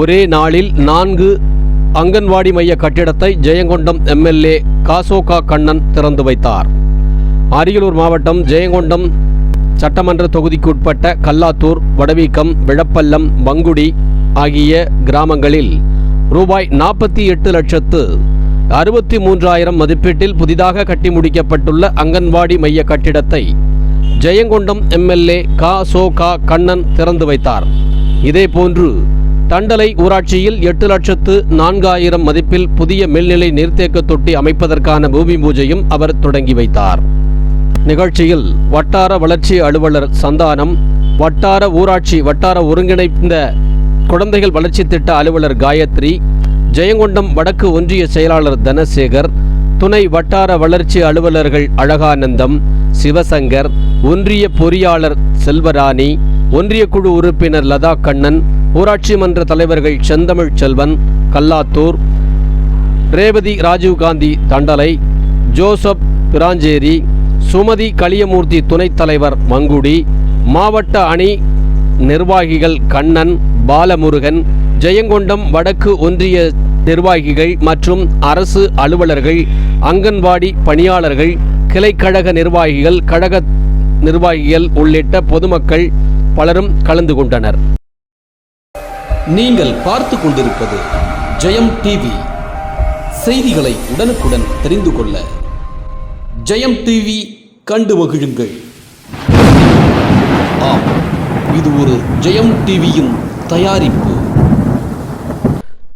ஒரே நாளில் நான்கு அங்கன்வாடி மைய கட்டிடத்தை ஜெயங்கொண்டம் எம்எல்ஏ காசோகா கண்ணன் திறந்து வைத்தார். அரியலூர் மாவட்டம் ஜெயங்கொண்டம் சட்டமன்ற தொகுதிக்குட்பட்ட கல்லாத்தூர் வடவீக்கம் விழப்பல்லம் பங்குடி ஆகிய கிராமங்களில் ரூபாய் நாற்பத்தி எட்டு லட்சத்து அறுபத்தி மூன்றாயிரம் மதிப்பீட்டில் புதிதாக கட்டி முடிக்கப்பட்டுள்ள அங்கன்வாடி மைய கட்டிடத்தை ஜெயங்கொண்டம் எம்எல்ஏ கா சோ கா கண்ணன் திறந்து வைத்தார். இதேபோன்று தண்டலை ஊராட்சியில் எட்டு லட்சத்து நான்காயிரம் மதிப்பில் புதிய மேல்நிலை நீர்த்தேக்க தொட்டி அமைப்பதற்கான பூமி பூஜையும் அவர் தொடங்கி வைத்தார். நிகழ்ச்சியில் வட்டார வளர்ச்சி அலுவலர் சந்தானம் வட்டார ஊராட்சி வட்டார ஒருங்கிணைந்த குழந்தைகள் வளர்ச்சி திட்ட அலுவலர் காயத்ரி ஜெயங்கொண்டம் வடக்கு ஒன்றிய செயலாளர் தனசேகர் துணை வட்டார வளர்ச்சி அலுவலர்கள் அழகானந்தம் சிவசங்கர் ஒன்றிய பொறியாளர் செல்வராணி ஒன்றிய குழு உறுப்பினர் லதா கண்ணன் ஊராட்சி மன்ற தலைவர்கள் செந்தமிழ் செல்வன் கல்லாத்தூர் ரேவதி ராஜீவ்காந்தி தண்டலை ஜோசப் பிராஞ்சேரி சுமதி களியமூர்த்தி துணைத் தலைவர் மங்குடி மாவட்ட அணி நிர்வாகிகள் கண்ணன் பாலமுருகன் ஜெயங்கொண்டம் வடக்கு ஒன்றிய நிர்வாகிகள் மற்றும் அரசு அலுவலர்கள் அங்கன்வாடி பணியாளர்கள் கிளைக்கழக நிர்வாகிகள் கழக நிர்வாகிகள் உள்ளிட்ட பொதுமக்கள் பலரும் கலந்து கொண்டனர். நீங்கள் பார்த்து கொண்டிருப்பது ஜெயம் டிவி. செய்திகளை உடனுக்குடன் தெரிந்து கொள்ள ஜெயம் டிவி கண்டு மகிழுங்கள். ஆம் இது ஒரு ஜெயம் டிவியின் தயாரிப்பு.